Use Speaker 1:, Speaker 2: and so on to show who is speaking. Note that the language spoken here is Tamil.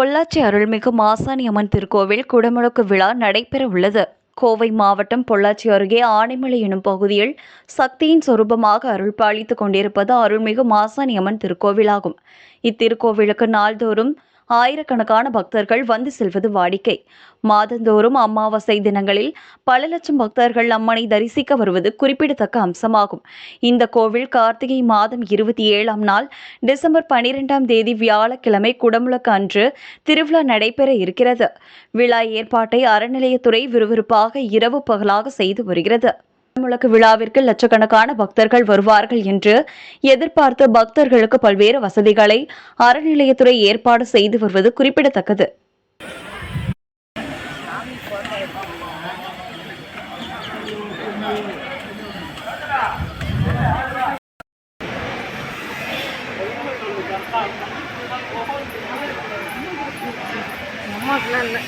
Speaker 1: பொள்ளாச்சி அருள்மிகு மாசாணியம்மன் திருக்கோவில் குடமுழக்கு விழா நடைபெற உள்ளது. கோவை மாவட்டம் பொள்ளாச்சி அருகே ஆனைமலை எனும் பகுதியில் சக்தியின் சொரூபமாக அருள் பாலித்துக் கொண்டிருப்பது அருள்மிகு மாசாணியம்மன் திருக்கோவிலாகும். இத்திருக்கோவிலுக்கு நாள்தோறும் ஆயிரக்கணக்கான பக்தர்கள் வந்து செல்வது வாடிக்கை. மாதந்தோறும் அமாவாசை தினங்களில் பல லட்சம் பக்தர்கள் அம்மனை தரிசிக்க வருவது குறிப்பிடத்தக்க அம்சமாகும். இந்த கோவில் கார்த்திகை மாதம் இருபத்தி ஏழாம் நாள் டிசம்பர் பனிரெண்டாம் தேதி வியாழக்கிழமை குடமுழக்கு அன்று திருவிழா நடைபெற இருக்கிறது. விழா ஏற்பாட்டை அறநிலையத்துறை விறுவிறுப்பாக இரவு பகலாக செய்து வருகிறது. குடமுழக்கு விழாவிற்கு லட்சக்கணக்கான பக்தர்கள் வருவார்கள் என்று எதிர்பார்த்து பக்தர்களுக்கு பல்வேறு வசதிகளை அறநிலையத்துறை ஏற்பாடு செய்து வருவது குறிப்பிடத்தக்கது.
Speaker 2: அம்மாக்கெலாம் இல்லை